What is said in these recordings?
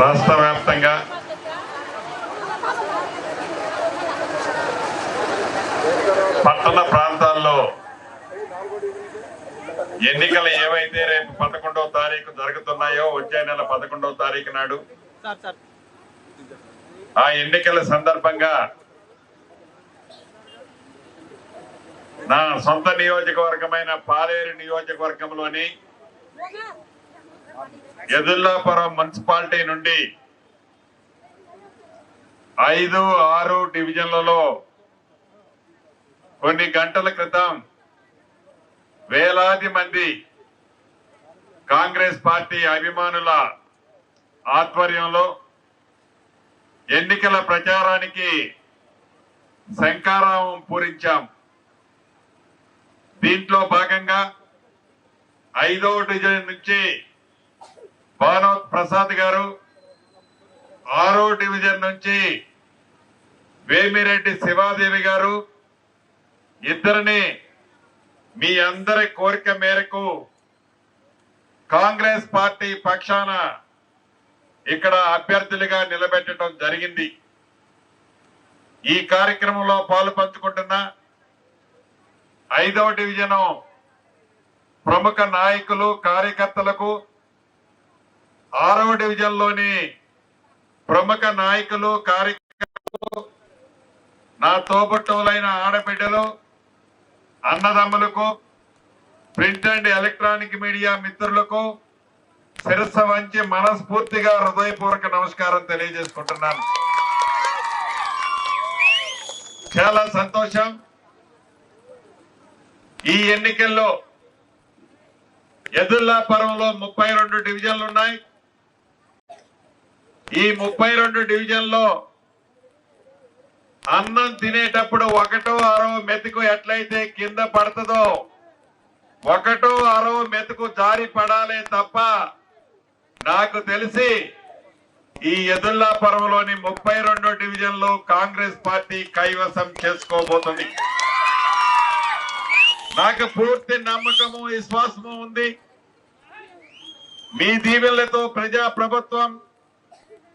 రాష్ట్ర వ్యాప్తంగా పట్టణ ప్రాంతాల్లో ఎన్నికలు ఏవైతే రేపు పదకొండవ తారీఖు జరుగుతున్నాయో వచ్చే నెల పదకొండవ తారీఖు నాడు ఆ ఎన్నికల సందర్భంగా నా సొంత నియోజకవర్గమైన పాలేరు నియోజకవర్గంలోని ఎదుల్లాపురం మున్సిపాలిటీ నుండి ఐదు ఆరు డివిజన్లలో కొన్ని గంటల క్రితం వేలాది మంది కాంగ్రెస్ పార్టీ అభిమానుల ఆధ్వర్యంలో ఎన్నికల ప్రచారానికి శంకారావం పూరించాం. దీంట్లో భాగంగా ఐదో డివిజన్ నుంచి భానోత్ ప్రసాద్ గారు ఆరో డివిజన్ నుంచి వేమిరెడ్డి శివాదేవి గారు ఇద్దరిని మీ అందరి కోరిక మేరకు కాంగ్రెస్ పార్టీ పక్షాన ఇక్కడ అభ్యర్థులుగా నిలబెట్టడం జరిగింది. ఈ కార్యక్రమంలో పాలు పంచుకుంటున్న ఐదవ డివిజను ప్రముఖ నాయకులు కార్యకర్తలకు ఆరవ డివిజన్లోని ప్రముఖ నాయకులు కార్యకర్తలు నా తోబుట్టువులైన ఆడబిడ్డలు అన్నదమ్ములకు ప్రింట్ అండ్ ఎలక్ట్రానిక్ మీడియా మిత్రులకు శిరస్స వంచి మనస్ఫూర్తిగా హృదయపూర్వక నమస్కారం తెలియజేసుకుంటున్నాను. చాలా సంతోషం. ఈ ఎన్నికల్లో ఎదుల్లాపురంలో ముప్పై రెండు డివిజన్లు ఉన్నాయి ఈ ముప్పై రెండు డివిజన్లో అన్నం తినేటప్పుడు ఒకటో అరవ మెతుకు ఎట్లయితే కింద పడుతుందో ఒకటో అరవ మెతుకు జారి పడాలే తప్ప నాకు తెలిసి ఈ ఎదుల్లాపురంలోని ముప్పై రెండు డివిజన్లో కాంగ్రెస్ పార్టీ కైవసం చేసుకోబోతుంది. నాకు పూర్తి నమ్మకము విశ్వాసము ఉంది. మీ దీవెనలతో ప్రజా ప్రభుత్వం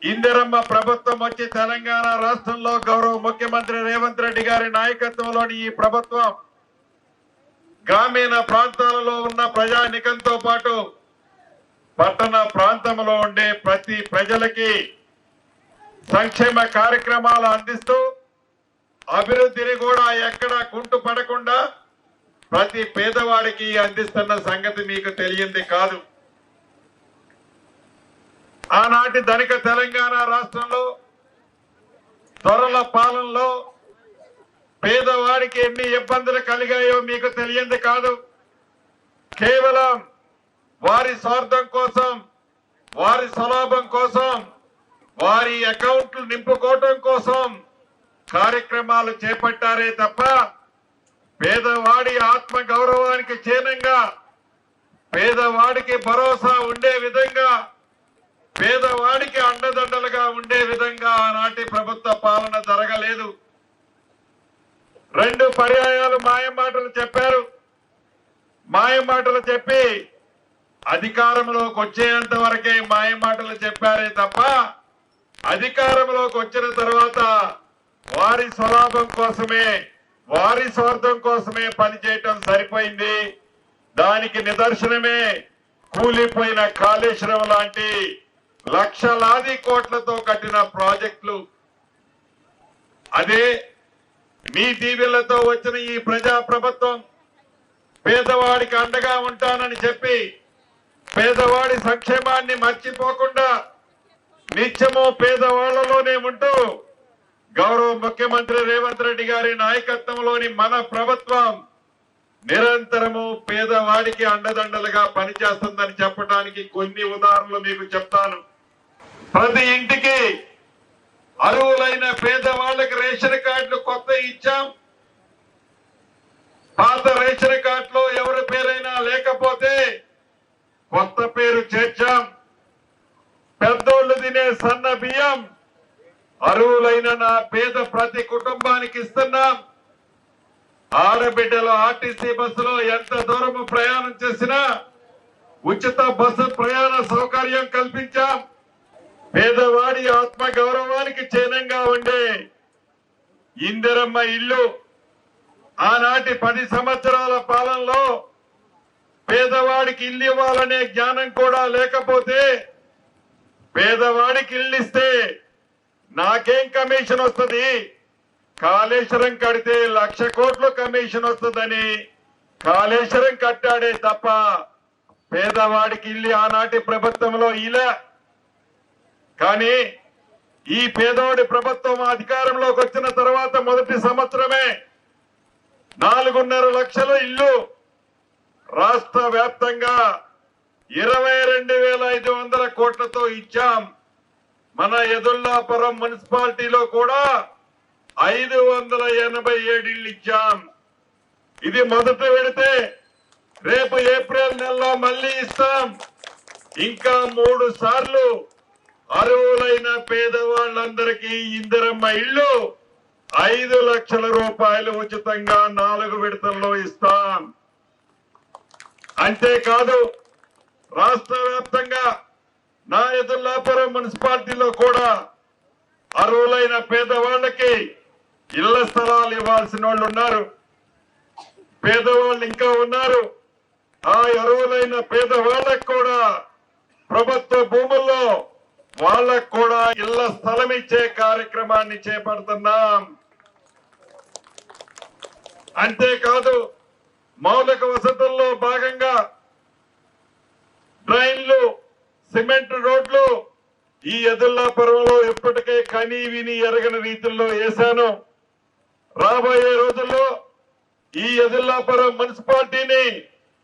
ఇందిరమ్మ ప్రభుత్వం వచ్చి తెలంగాణ రాష్ట్రంలో గౌరవ ముఖ్యమంత్రి రేవంత్ రెడ్డి గారి నాయకత్వంలోని ఈ ప్రభుత్వం గ్రామీణ ప్రాంతాలలో ఉన్న ప్రజానికంతో పాటు పట్టణ ప్రాంతంలో ఉండే ప్రతి ప్రజలకి సంక్షేమ కార్యక్రమాలు అందిస్తూ అభివృద్ధిని కూడా ఎక్కడ కుంటు పడకుండా ప్రతి పేదవాడికి అందిస్తున్న సంగతి మీకు తెలియంది కాదు. ఆనాటి ధనిక తెలంగాణ రాష్ట్రంలో త్వరల పాలనలో పేదవాడికి ఎన్ని ఇబ్బందులు కలిగాయో మీకు తెలియంది కాదు. కేవలం వారి స్వార్థం కోసం వారి స్వలాభం కోసం వారి అకౌంట్లు నింపుకోవటం కోసం కార్యక్రమాలు చేపట్టారే తప్ప పేదవాడి ఆత్మ గౌరవానికి చీనంగా పేదవాడికి భరోసా ఉండే విధంగా పేదవాడికి అండదండలుగా ఉండే విధంగా ఆనాటి ప్రభుత్వ పాలన జరగలేదు. రెండు పర్యాయాలు మాయమాటలు చెప్పారు. మాయమాటలు చెప్పి అధికారంలోకి వచ్చేంత వరకే మాయమాటలు చెప్పారే తప్ప అధికారంలోకి వచ్చిన తర్వాత వారి స్వలాభం కోసమే వారి స్వార్థం కోసమే పనిచేయటం సరిపోయింది. దానికి నిదర్శనమే కూలిపోయిన కాళేశ్వరం లాంటి లక్షలాది కోట్లతో కట్టిన ప్రాజెక్టులు. అదే మీ దీవెలతో వచ్చిన ఈ ప్రజా ప్రభుత్వం పేదవాడికి అండగా ఉంటానని చెప్పి పేదవాడి సంక్షేమాన్ని మర్చిపోకుండా నిత్యము పేదవాళ్ళలోనే ఉంటూ గౌరవ ముఖ్యమంత్రి రేవంత్ రెడ్డి గారి నాయకత్వంలోని మన ప్రభుత్వం నిరంతరము పేదవాడికి అండదండలుగా పనిచేస్తుందని చెప్పడానికి కొన్ని ఉదాహరణలు మీకు చెప్తాను. ప్రతి ఇంటికి అరువులైన పేదవాళ్ళకి రేషన్ కార్డులు కొత్త ఇచ్చాం. పాత రేషన్ కార్డులో ఎవరి పేరైనా లేకపోతే కొత్త పేరు చేర్చాం. పెద్దోళ్ళు తినే సన్న బియ్యం అరువులైన నా పేద ప్రతి కుటుంబానికి ఇస్తున్నాం. ఆడబిడ్డలు ఆర్టీసీ బస్సులో ఎంత దూరము ప్రయాణం చేసినా ఉచిత బస్సు ప్రయాణ సౌకర్యం కల్పించాం. పేదవాడి ఆత్మ గౌరవానికి చిహ్నంగా ఉండే ఇందిరమ్మ ఇల్లు ఆనాటి పది సంవత్సరాల పాలనలో పేదవాడికి ఇల్లు ఇవ్వాలనే జ్ఞానం కూడా లేకపోతే పేదవాడికి ఇల్లు ఇస్తే నాకేం కమిషన్ వస్తుంది? కాళేశ్వరం కడితే లక్ష కోట్లు కమిషన్ వస్తుందని కాళేశ్వరం కట్టాడే తప్ప పేదవాడికి ఇల్లు ఆనాటి ప్రభుత్వంలో ఇలా కానీ ఈ పేదోడి ప్రభుత్వం అధికారంలోకి వచ్చిన తర్వాత మొదటి సంవత్సరమే నాలుగున్నర లక్షల ఇల్లు రాష్ట్ర వ్యాప్తంగా ఇరవై రెండు వేల ఐదు వందల కోట్లతో ఇచ్చాం. మన ఎదుల్లాపురం మున్సిపాలిటీలో కూడా ఐదు వందల ఎనభై ఏడు ఇళ్ళు ఇచ్చాం. ఇది మొదట పెడితే రేపు ఏప్రిల్ నెలలో మళ్ళీ ఇస్తాం. ఇంకా మూడు సార్లు అరువులైన పేదవాళ్ళందరికీ ఇందిరమ్మ ఇల్లు ఐదు లక్షల రూపాయలు ఉచితంగా నాలుగు విడతల్లో ఇస్తాం. అంతేకాదు రాష్ట్ర వ్యాప్తంగా నాయతుల్లాపురం మున్సిపాలిటీలో కూడా అర్హులైన పేదవాళ్ళకి ఇళ్ళ స్థలాలు ఇవ్వాల్సిన వాళ్ళు ఉన్నారు. పేదవాళ్ళు ఇంకా ఉన్నారు. ఆ అర్హులైన పేదవాళ్ళకు కూడా ప్రభుత్వ భూముల్లో వాళ్ళకు కూడా ఇళ్ళ స్థలం ఇచ్చే కార్యక్రమాన్ని చేపడుతున్నాం. అంతేకాదు మౌలిక వసతుల్లో భాగంగా డ్రైన్లు సిమెంట్ రోడ్లు ఈ ఎదుల్లాపురంలో ఇప్పటికే కనీ విని ఎరగని రీతిలో వేశాను. రాబోయే రోజుల్లో ఈ ఎదుల్లాపురం మున్సిపాలిటీని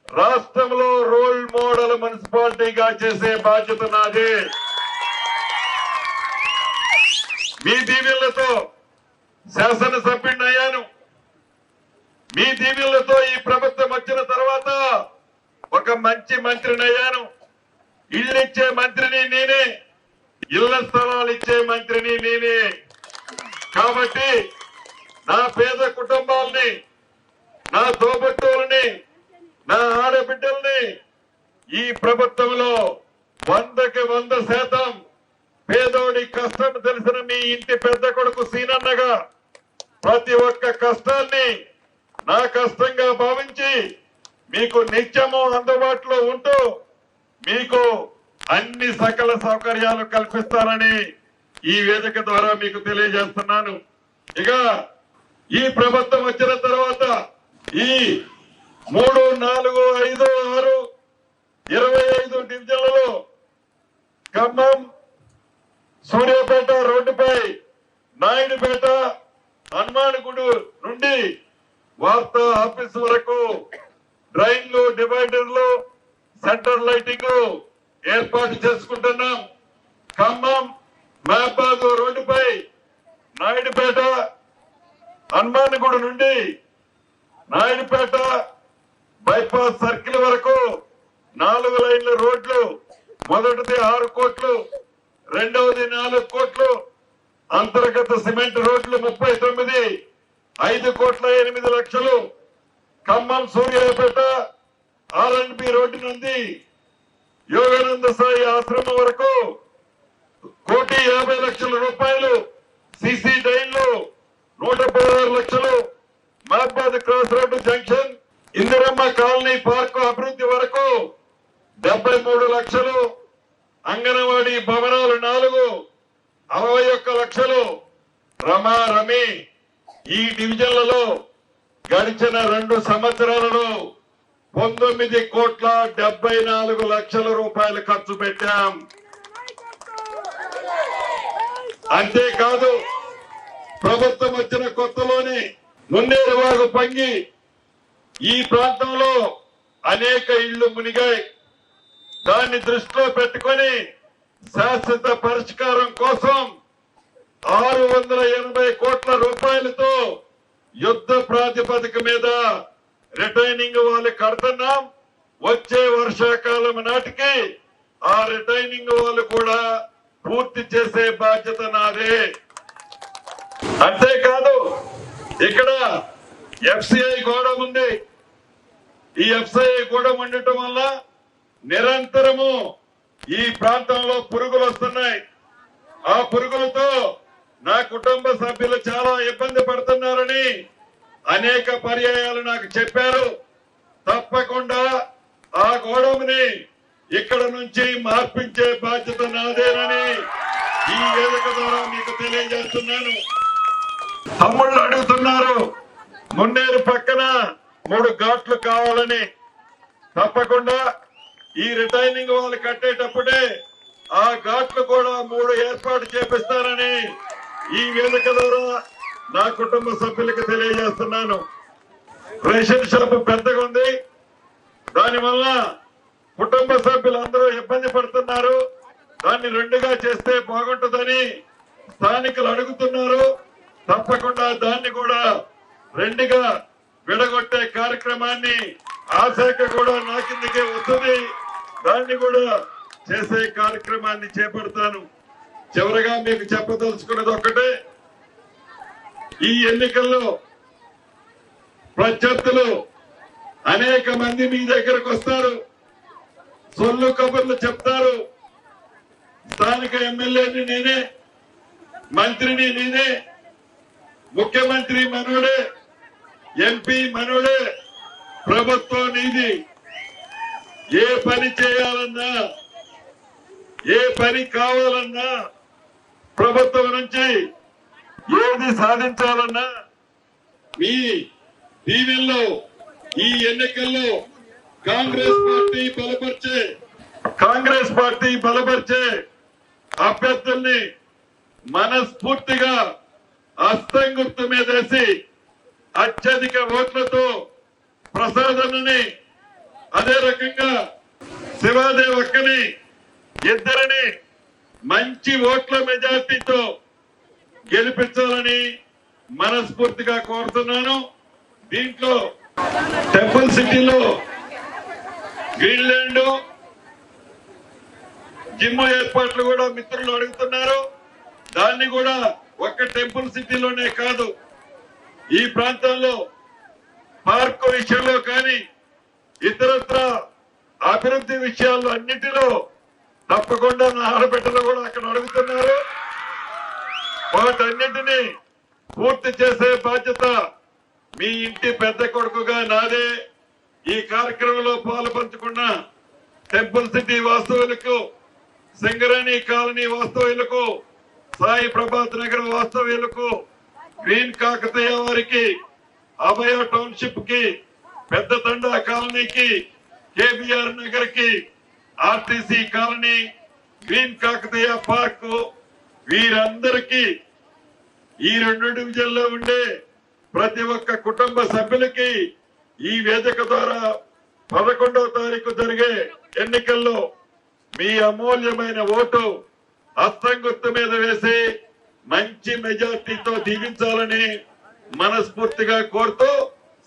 రాష్ట్రంలో రోల్ మోడల్ మున్సిపాలిటీగా చేసే బాధ్యత నాదే. మీ దీవెనలతో శాసనసభ్యుడిని అయ్యాను. మీ దీవెనలతో ఈ ప్రభుత్వం వచ్చిన తర్వాత ఒక మంచి మంత్రిని అయ్యాను. ఇల్లు మంత్రిని నేనే. ఇళ్ళ స్థలాలు ఇచ్చే మంత్రిని నేనే. కాబట్టి నా పేద కుటుంబాలని నా తోబుట్టువులని నా ఆడబిడ్డల్ని ఈ ప్రభుత్వంలో వందకి వంద శాతం పేదోడి కష్టం తెలిసిన మీ ఇంటి పెద్ద కొడుకు సీనన్నగా ప్రతి ఒక్క కష్టాన్ని నా కష్టంగా భావించి మీకు నిత్యము అందుబాటులో ఉంటూ మీకు అన్ని సకల సౌకర్యాలు కల్పిస్తానని ఈ వేదిక ద్వారా మీకు తెలియజేస్తున్నాను. ఇక ఈ ప్రభుత్వం వచ్చిన తర్వాత ఈ మూడు నాలుగు ఐదు ఆరు ఇరవై ఐదు డివిజన్లలో ఖమ్మం సూర్యాపేట రోడ్డుపై నాయుడుపేట హనుమాన్గుడు నుండి వార్తా ఆఫీస్ వరకు డ్రైన్లు డివైడర్లు సెంటర్ లైటింగ్ ఏర్పాటు చేసుకుంటున్నాం. ఖమ్మం మహబాద్ రోడ్డుపై నాయుడుపేట హనుమాన్గుడు నుండి నాయుడుపేట బైపాస్ సర్కిల్ వరకు నాలుగు లైన్ల రోడ్లు మొదటిది ఆరు కోట్లు రెండవది నాలుగు కోట్లు అంతర్గత సిమెంట్ రోడ్లు ముప్పై తొమ్మిది ఐదు కోట్ల ఎనిమిది లక్షలు. ఖమ్మం సూర్యాపేట ఆర్ఎండ్బి రోడ్డు నుండి యోగానంద సాయి ఆశ్రమం వరకు కోటి యాభై లక్షల రూపాయలు సిసి డైన్లు నూట పదహారు లక్షలు. Mahabad cross road junction Indiramma colony park అభివృద్ధి వరకు డెబ్బై మూడు లక్షలు. అంగనవాడి భవనాలు నాలుగు అరవై ఒక్క లక్షలు. రమారమి ఈ డివిజన్లలో గడిచిన రెండు సంవత్సరాలలో పంతొమ్మిది కోట్ల డెబ్బై నాలుగు లక్షల రూపాయలు ఖర్చు పెట్టాం. అంతేకాదు ప్రభుత్వం వచ్చిన కొత్తలోనే మున్నేరువాగు పంగి ఈ ప్రాంతంలో అనేక ఇళ్ళు మునిగాయి. దాన్ని దృష్టిలో పెట్టుకొని శాశ్వత పరిష్కారం కోసం ఆరు వందల ఎనభై కోట్ల రూపాయలతో యుద్ధ ప్రాతిపదిక మీద రిటైనింగ్ వాళ్ళు కడుతున్నాం. వచ్చే వర్షాకాలం నాటికి ఆ రిటైనింగ్ వాళ్ళు కూడా పూర్తి చేసే బాధ్యత నాదే. అంతేకాదు ఇక్కడ ఎఫ్సిఐ గోడ ఉంది ఈ ఎఫ్సిఐ గోడ ఉండటం వల్ల నిరంతరము ఈ ప్రాంతంలో పురుగులు వస్తున్నాయి. ఆ పురుగులతో నా కుటుంబ సభ్యులు చాలా ఇబ్బంది పడుతున్నారని అనేక పర్యాయాలు నాకు చెప్పారు. తప్పకుండా ఆ గోడముని ఇక్కడ నుంచి మార్పించే బాధ్యత నాదేనని ఈ వేదిక ద్వారా మీకు తెలియజేస్తున్నాను. తమ్ముళ్ళు అడుగుతున్నారు మున్నేరు పక్కన మూడు ఘాట్లు కావాలని. తప్పకుండా ఈ రిటైనింగ్ వాళ్ళు కట్టేటప్పుడే ఆ ఘాట్లు కూడా మూడు ఏర్పాటు చేపిస్తారని ఈ వేదిక ద్వారా నా కుటుంబ సభ్యులకు తెలియజేస్తున్నాను. రేషన్ షాప్ పెద్దగా ఉంది. దానివల్ల కుటుంబ సభ్యులందరూ ఇబ్బంది పడుతున్నారు. దాన్ని రెండుగా చేస్తే బాగుంటుందని స్థానికులు అడుగుతున్నారు. తప్పకుండా దాన్ని కూడా రెండుగా విడగొట్టే కార్యక్రమాన్ని ఆ శాఖ కూడా నా కిందకే వస్తుంది దాన్ని కూడా చేసే కార్యక్రమాన్ని చేపడతాను. చివరగా మీకు చెప్పదలుచుకున్నది ఒక్కటే. ఈ ఎన్నికల్లో ప్రత్యర్థులు అనేక మంది మీ దగ్గరకు వస్తారు. సొల్లు కబుర్లు చెప్తారు. స్థానిక ఎమ్మెల్యేని నేనే మంత్రిని నేనే ముఖ్యమంత్రి మనోడే ఎంపీ మనోడే ప్రభుత్వం నీది ఏ పని చేయాలన్నా ఏ పని కావాలన్నా ప్రభుత్వం నుంచి ఏది సాధించాలన్నా మీ దీవెల్లో ఈ ఎన్నికల్లో కాంగ్రెస్ పార్టీ బలపరిచే కాంగ్రెస్ పార్టీ బలపరిచే అభ్యర్థుల్ని మనస్ఫూర్తిగా అస్తం గుర్తు మీద వేసి అత్యధిక ఓట్లతో ప్రసాదనని అదే రకంగా శివాదేవ్ అక్కని ఇద్దరిని మంచి ఓట్ల మెజార్టీతో గెలిపించాలని మనస్ఫూర్తిగా కోరుతున్నాను. దీంట్లో టెంపుల్ సిటీలో గ్రీన్లాండ్ జిమ్ ఏర్పాట్లు కూడా మిత్రులు అడుగుతున్నారు. దాన్ని కూడా ఒక్క టెంపుల్ సిటీలోనే కాదు ఈ ప్రాంతంలో పార్కు విషయంలో కానీ ఇతరత్ర అభివృద్ధి విషయాల్లో అన్నిటిలో తప్పకుండా నా ఆడబిడ్డలు కూడా అక్కడ అడుగుతున్నారు. వాటన్నిటినీ పూర్తి చేసే బాధ్యత మీ ఇంటి పెద్ద కొడుకుగా నాదే. ఈ కార్యక్రమంలో పాలు పంచుకున్న టెంపుల్ సిటీ వాస్తవులకు సింగరేణి కాలనీ వాస్తవ్యులకు సాయి ప్రభాత్ నగర్ వాస్తవ్యులకు గ్రీన్ కాకతీయ వారికి అభయ టౌన్షిప్కి పెద్ద తండా కాలనీకి కేబిఆర్ నగర్కి RTC colony green Kakatiya park వీరందరికీ ఈ రెండు డివిజన్లో ఉండే ప్రతి ఒక్క కుటుంబ సభ్యులకి ఈ వేదిక ద్వారా పదకొండవ తారీఖు జరిగే ఎన్నికల్లో మీ అమూల్యమైన ఓటు హస్తం గుర్తు మీద వేసి మంచి మెజార్టీతో దీవించాలని మనస్ఫూర్తిగా కోరుతూ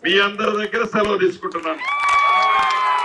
మీ అందరి దగ్గర సెలవు తీసుకుంటున్నాను.